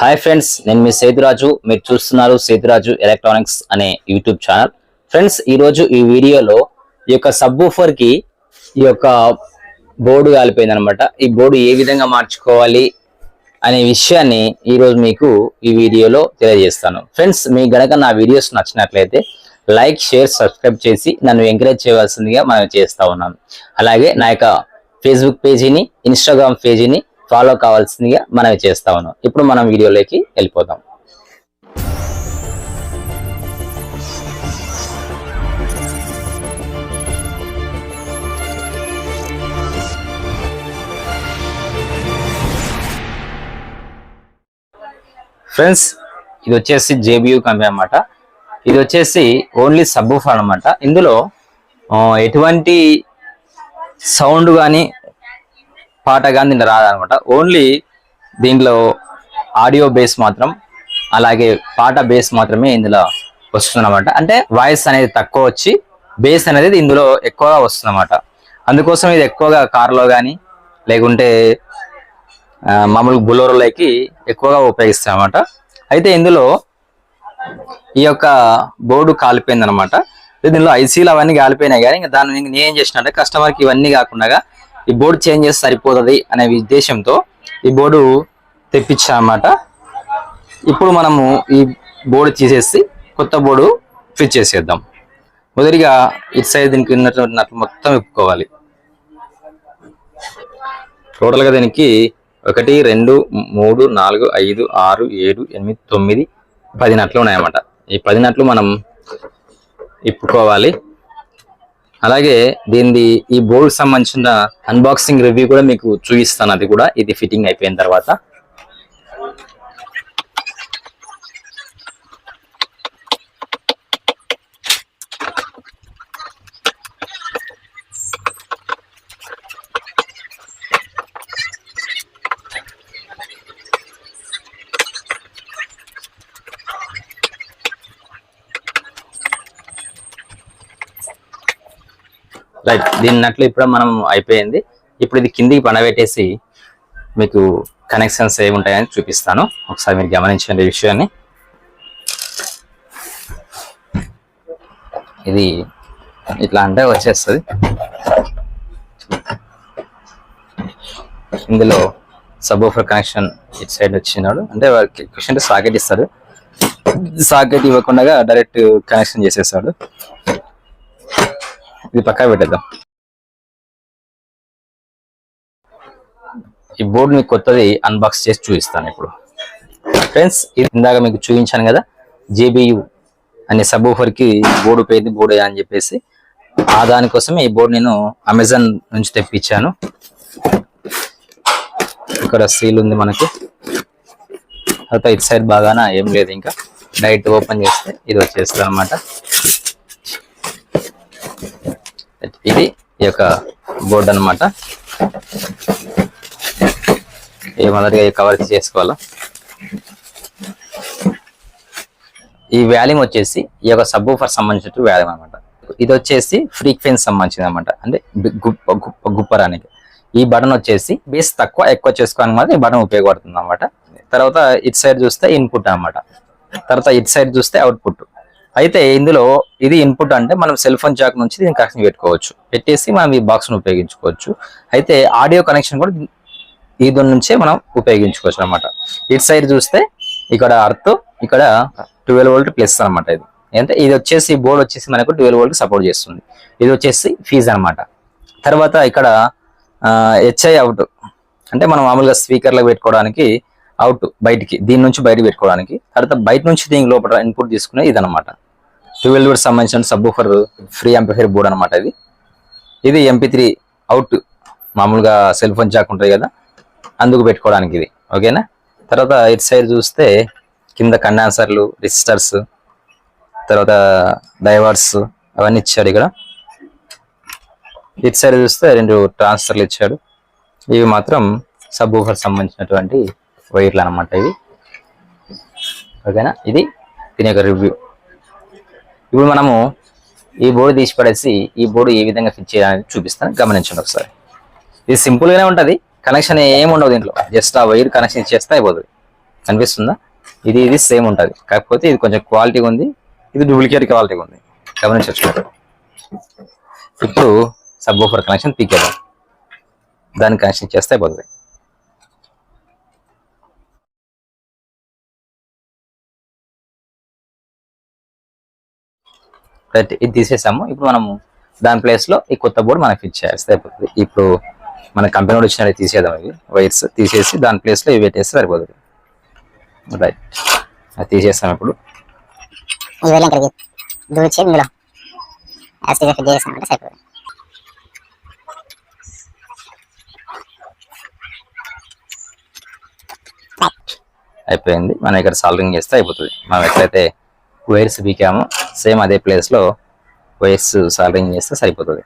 Hi friends నేను మీ సేతురాజు. మీరు చూస్తున్నారు సేతురాజు ఎలక్ట్రానిక్స్ అనే యూట్యూబ్ ఛానల్. ఫ్రెండ్స్ ఈరోజు ఈ వీడియోలో ఈ యొక్క సబ్బూఫర్కి ఈ యొక్క బోర్డు కాలిపోయింది అనమాట ఈ బోర్డు ఏ విధంగా మార్చుకోవాలి అనే విషయాన్ని ఈరోజు మీకు ఈ వీడియోలో తెలియజేస్తాను. ఫ్రెండ్స్ మీ గనక నా వీడియోస్ నచ్చినట్లయితే లైక్ షేర్ సబ్స్క్రైబ్ చేసి నన్ను ఎంకరేజ్ చేయవలసిందిగా మనం చేస్తూ ఉన్నాను అలాగే నా యొక్క ఫేస్బుక్ పేజీని ఇన్స్టాగ్రామ్ పేజీని ఫాలో కావాల్సిందిగా మనం చేస్తా ఉన్నాం ఇప్పుడు మనం వీడియోలోకి వెళ్ళిపోదాం. ఫ్రెండ్స్ ఇది వచ్చేసి జేబియూ కంపెనీ అన్నమాట. ఇది వచ్చేసి ఓన్లీ సబ్బుఫర్ అనమాట ఇందులో ఎటువంటి సౌండ్ కానీ పాట కానీ దీంట్లో రాదనమాట. ఓన్లీ దీంట్లో ఆడియో బేస్ మాత్రం అలాగే పాట బేస్ మాత్రమే ఇందులో వస్తుందన్నమాట. అంటే వాయిస్ అనేది తక్కువ వచ్చి బేస్ అనేది ఇందులో ఎక్కువగా వస్తుందన్నమాట. అందుకోసం ఇది ఎక్కువగా కార్లో కానీ లేకుంటే మామూలు బులోరోలకి ఎక్కువగా ఉపయోగిస్తామన్నమాట అయితే ఇందులో ఈ యొక్క బోర్డు కాలిపోయింది అనమాట దీనిలో ఐసీలు అవన్నీ కాలిపోయినాయి కానీ ఇంకా దాన్ని నేను ఏం చేసిన అంటే కస్టమర్కి ఇవన్నీ కాకుండా ఈ బోర్డు చేంజ్ చేస్తే సరిపోతుంది అనే ఉద్దేశంతో ఈ బోర్డు తెప్పించామన్నమాట ఇప్పుడు మనము ఈ బోర్డు తీసేసి కొత్త బోర్డు ఫిట్ చేసేద్దాం. మొదటిగా ఇటు సైడ్ దీనికి ఉన్నటువంటి నట్లు మొత్తం విప్పుకోవాలి. టోటల్గా దీనికి ఒకటి రెండు మూడు నాలుగు ఐదు ఆరు ఏడు ఎనిమిది తొమ్మిది పది నట్లు ఉన్నాయన్నమాట. ఈ పది నట్లు మనం ఇప్పుకోవాలి అలాగే దీనిది ఈ బోర్డు సంబంధించిన అన్బాక్సింగ్ రివ్యూ కూడా మీకు చూపిస్తాను అది కూడా. ఇది ఫిట్టింగ్ అయిపోయిన తర్వాత. రైట్ దీన్నట్లు ఇప్పుడు మనం అయిపోయింది. ఇప్పుడు ఇది కిందికి పనబెట్టేసి మీకు కనెక్షన్స్ ఏమి ఉంటాయని చూపిస్తాను. ఒకసారి మీరు గమనించండి ఈ విషయాన్ని. ఇది ఇట్లా అంటే వచ్చేస్తుంది. ఇందులో సబోఫర్ కనెక్షన్ ఇటు సైడ్ వచ్చినాడు. అంటే క్వశ్చన్ సాకెట్ ఇస్తాడు. సాకెట్ ఇవ్వకుండా డైరెక్ట్ కనెక్షన్ చేసేస్తాడు. ఇది పక్కా పెట్టేద్దాం. ఈ బోర్డు కొత్తది అన్బాక్స్ చేసి చూపిస్తాను ఇప్పుడు. ఫ్రెండ్స్ ఇది ఇందాక మీకు చూపించాను కదా జేబియు అనే సబూఫర్కి బోర్డు పోయింది బోర్డు అని చెప్పేసి ఆ దానికోసమే ఈ బోర్డు నేను అమెజాన్ నుంచి తెప్పించాను. ఇక్కడ సీల్ ఉంది మనకి. తర్వాత ఇటు సైడ్ బాగానా ఏం లేదు ఇంకా. డైరెక్ట్ ఓపెన్ చేస్తే ఇది వచ్చేస్తుంది అనమాట ఇది ఈ యొక్క బోర్డు అన్నమాట. ఈ మొదటిగా ఈ కవర్ చేసుకోవాలా. ఈ వ్యాల్యూమ్ వచ్చేసి ఈ యొక్క సబ్బూఫర్ సంబంధించిన వ్యాల్యూమ్ అనమాట ఇది వచ్చేసి ఫ్రీక్వెన్సీ సంబంధించింది అనమాట అంటే గుప్ప గుప్ప గుప్పరానికి ఈ బటన్ వచ్చేసి బేస్ తక్కువ ఎక్కువ చేసుకోవడానికి మాత్రం ఈ బటన్ ఉపయోగపడుతుంది అనమాట తర్వాత ఇటు సైడ్ చూస్తే ఇన్పుట్ అన్నమాట. తర్వాత ఇటు సైడ్ చూస్తే అవుట్పుట్. అయితే ఇందులో ఇది ఇన్పుట్ అంటే మనం సెల్ ఫోన్ జాక్ నుంచి దీన్ని కనెక్షన్ పెట్టుకోవచ్చు. పెట్టేసి మనం ఈ బాక్స్ను ఉపయోగించుకోవచ్చు. అయితే ఆడియో కనెక్షన్ కూడా ఈ దాని నుంచే మనం ఉపయోగించుకోవచ్చు అనమాట ఇటు సైడ్ చూస్తే ఇక్కడ అర్త్ ఇక్కడ ట్వెల్వ్ వోల్ట్ ప్లస్ అన్నమాట ఇది. అంటే ఇది వచ్చేసి బోర్డ్ వచ్చేసి మనకు ట్వెల్వ్ వోల్ట్ సపోర్ట్ చేస్తుంది. ఇది వచ్చేసి ఫీజ్ అనమాట తర్వాత ఇక్కడ హెచ్ఐ అవుట్ అంటే మనం మామూలుగా స్పీకర్లకు పెట్టుకోవడానికి అవుట్ బయటికి దీని నుంచి బయట పెట్టుకోవడానికి. తర్వాత బయట నుంచి దీని లోపల ఇన్పుట్ తీసుకునే ఇది ట్వెల్వ్ కూడా సంబంధించిన సబ్బూఫర్ ఫ్రీ అంపిఫైర్ బోర్డ్ అనమాట ఇది. ఇది ఎంపీ త్రీ అవుట్ మామూలుగా సెల్ ఫోన్ జాక్ ఉంటుంది కదా అందుకు పెట్టుకోవడానికి ఇది. ఓకేనా తర్వాత ఇటు సైడ్ చూస్తే కింద కండాన్సర్లు రిజిస్టర్స్ తర్వాత డైవర్స్ అవన్నీ ఇచ్చాడు ఇక్కడ. ఇటు సైడ్ చూస్తే రెండు ట్రాన్స్ఫర్లు ఇచ్చాడు. ఇవి మాత్రం సబ్ ఊఫర్ సంబంధించినటువంటి వైర్లు అన్నమాట ఇవి. ఓకేనా ఇది దీని యొక్క రివ్యూ ఇప్పుడు మనము ఈ బోర్డు తీసి పడేసి ఈ బోర్డు ఏ విధంగా ఫిట్ చేయాలని చూపిస్తాను. గమనించండి ఒకసారి. ఇది సింపుల్గానే ఉంటుంది. కనెక్షన్ ఏమి ఉండదు దీంట్లో. జస్ట్ ఆ వైర్ కనెక్షన్ ఇచ్చేస్తే అయిపోతుంది. కనిపిస్తుందా? ఇది ఇది సేమ్ ఉంటుంది. కాకపోతే ఇది కొంచెం క్వాలిటీ ఉంది. ఇది డూప్లికేట్ క్వాలిటీ ఉంది. గమనించవచ్చు ఇప్పుడు సబ్ ఓఫర్ కనెక్షన్ పీకేద్దాం. దాన్ని కనెక్షన్ చేస్తే అయిపోతుంది. రైట్ ఇది తీసేసాము. ఇప్పుడు మనము దాని ప్లేస్లో ఈ కొత్త బోర్డు మనకి ఫిట్ చేస్తే అయిపోతుంది ఇప్పుడు మన కంపెనీ కూడా ఇచ్చినవి తీసేద్దాం ఇవి. వైర్స్ తీసేసి దాని ప్లేస్లో ఇవి పెట్టేస్తే సరిపోతుంది. రైట్ అది తీసేస్తాం ఇప్పుడు. వెళ్ళి దూచి ఇందులో చేసామంటే సరిపోతుంది. అయిపోయింది. మనం ఇక్కడ సాల్వింగ్ చేస్తే అయిపోతుంది. మనం ఎట్లయితే వైర్స్ బీకామో సేమ్ అదే ప్లేస్లో వైర్స్ సాల్వింగ్ చేస్తే సరిపోతుంది.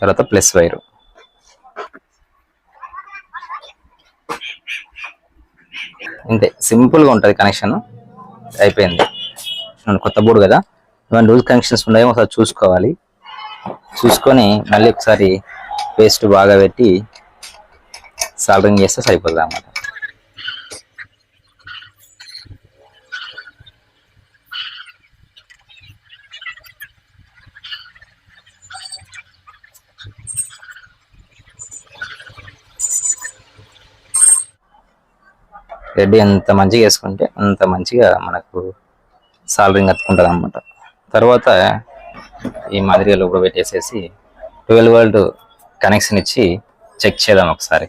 తర్వాత ప్లస్ వైరు అంతే సింపుల్గా ఉంటుంది కనెక్షన్ అయిపోయింది. కొత్త బోర్డు కదా. ఇవన్నీ లూజ్ కనెక్షన్స్ ఉన్నాయో ఒకసారి చూసుకోవాలి. చూసుకొని మళ్ళీ ఒకసారి పేస్ట్ బాగా పెట్టి సాల్వింగ్ చేస్తే సరిపోతుంది అన్నమాట రెడ్డి ఎంత మంచిగా వేసుకుంటే అంత మంచిగా మనకు సాలరింగ్ అతుకుంటుంది అనమాట తర్వాత ఈ మాదిరిగా లోపల పెట్టేసేసి ట్వెల్వ్ వోల్ట్ కనెక్షన్ ఇచ్చి చెక్ చేద్దాం ఒకసారి.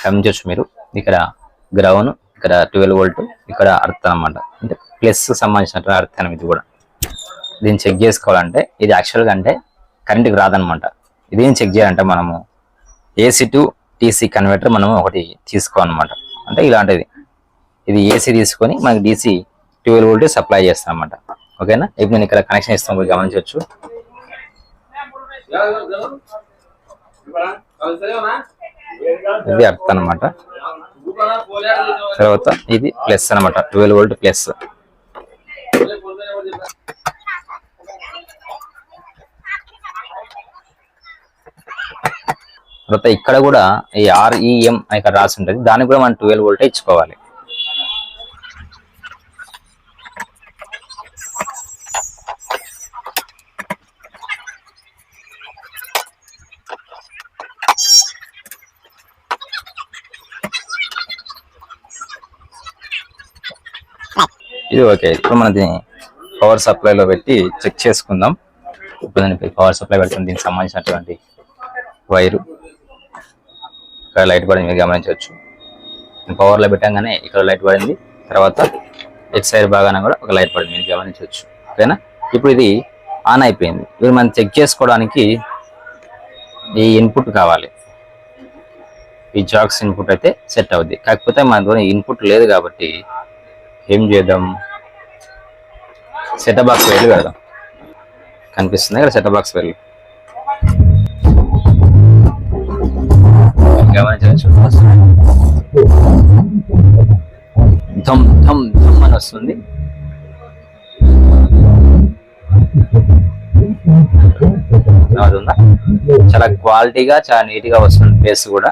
గమనించవచ్చు మీరు. ఇక్కడ గ్రౌండ్ ఇక్కడ ట్వెల్వ్ వోల్ట్ ఇక్కడ అర్థం అన్నమాట. అంటే ప్లస్ సంబంధించిన అర్థం ఇది కూడా. దీన్ని చెక్ చేసుకోవాలంటే ఇది యాక్చువల్గా అంటే కరెంటుకి రాదనమాట ఇదేం చెక్ చేయాలంటే మనము ఏసీ టు టీసీ కన్వర్టర్ మనం ఒకటి తీసుకోవాలన్నమాట. అంటే ఇలాంటిది. ఇది ఏసీ తీసుకొని మనకి డీసీ ట్వెల్వ్ వోల్టేజ్ సప్లై చేస్తాం అనమాట ఓకేనా? ఇప్పుడు నేను ఇక్కడ కనెక్షన్ ఇస్తాం మీరు గమనించవచ్చు. ఇది అర్థం అనమాట తర్వాత ఇది ప్లస్ అన్నమాట. ట్వెల్వ్ వోల్ట్ ప్లస్ తర్వాత ఇక్కడ కూడా ఈ ఆర్ఈఎం ఇక్కడ రాసి ఉంటుంది. దానికి కూడా మనం ట్వెల్వ్ వోల్టే ఇచ్చుకోవాలి. ఇది ఓకే. ఇప్పుడు మనం దీన్ని పవర్ సప్లైలో పెట్టి చెక్ చేసుకుందాం. ఇప్పుడు దాన్ని పవర్ సప్లై పెడుతుంది దీనికి సంబంధించినటువంటి వైరు. ఇక్కడ లైట్ పడింది మీరు గమనించవచ్చు. పవర్లో పెట్టంగానే ఇక్కడ లైట్ పడింది తర్వాత ఎక్స్ సైడ్ బాగానే కూడా ఒక లైట్ పడింది మీరు గమనించవచ్చు. ఓకేనా? ఇప్పుడు ఇది ఆన్ అయిపోయింది. ఇప్పుడు మనం చెక్ చేసుకోవడానికి ఈ ఇన్పుట్ కావాలి. ఈ జాక్స్ ఇన్పుట్ అయితే సెట్ అవుద్ది. కాకపోతే మన దగ్గర ఇన్పుట్ లేదు కాబట్టి ఏం చేద్దాం? సెట్ బాక్స్ వెళ్ళి పెడదాం. కనిపిస్తుంది ఇక్కడ సెట్ బాక్స్ వెళ్ళి గమనించవచ్చు ధమ్ ధమ్ ధమ్ అని వస్తుంది అవుతుందా చాలా క్వాలిటీగా చాలా నీట్ గా వస్తుంది బేస్ కూడా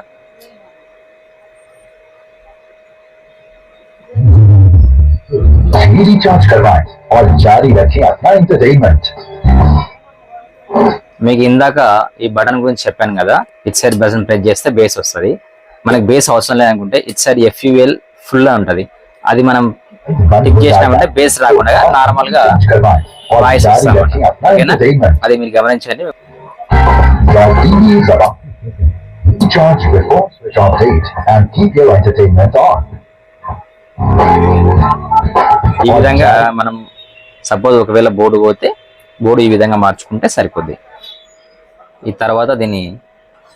ही रिचार्ज करवाएं और जारी रखें अपना एंटरटेनमेंट మీకు ఇందాక ఈ బటన్ గురించి చెప్పాను కదా ఇట్ సైడ్ బటన్ ప్రెస్ చేస్తే బేస్ వస్తుంది. మనకి బేస్ అవసరం లేదనుకుంటే ఇట్ సైడ్ ఎఫ్యూఎల్ ఫుల్గా ఉంటుంది. అది మనం క్లిక్ చేసినామంటే బేస్ రాకుండా నార్మల్గా వాయిస్ అది మీరు గమనించండి. ఈ విధంగా మనం సపోజ్ ఒకవేళ బోర్డు పోతే బోర్డు ఈ విధంగా మార్చుకుంటే సరిపోద్ది. ఈ తర్వాత దీన్ని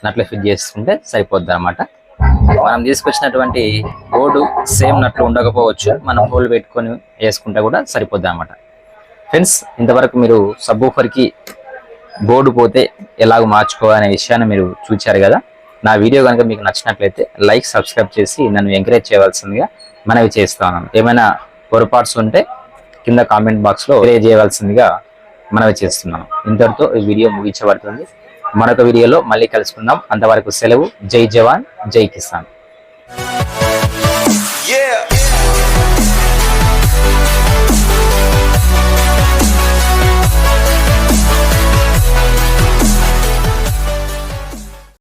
నట్లు ఫిట్ చేసుకుంటే సరిపోద్ది అనమాట మనం తీసుకొచ్చినటువంటి బోర్డు సేమ్ నట్లు ఉండకపోవచ్చు. మనం హోల్ పెట్టుకొని వేసుకుంటే కూడా సరిపోద్ది అనమాట ఫ్రెండ్స్ ఇంతవరకు మీరు సబ్బూఫర్కి బోర్డు పోతే ఎలాగ మార్చుకోవాలనే విషయాన్ని మీరు చూచారు కదా. నా వీడియో కనుక మీకు నచ్చినట్లయితే లైక్ సబ్స్క్రైబ్ చేసి నన్ను ఎంకరేజ్ చేయవలసిందిగా మనవి చేస్తాను ఏమైనా పొరపాట్స్ ఉంటే కింద కామెంట్ బాక్స్లో చేయవలసిందిగా మనవి చేస్తున్నాను. ఇంతటితో ఈ వీడియో ముగించబడుతుంది. మరొక వీడియోలో మళ్ళీ కలుసుకుందాం. అంతవరకు సెలవు. జై జవాన్ జై కిసాన్.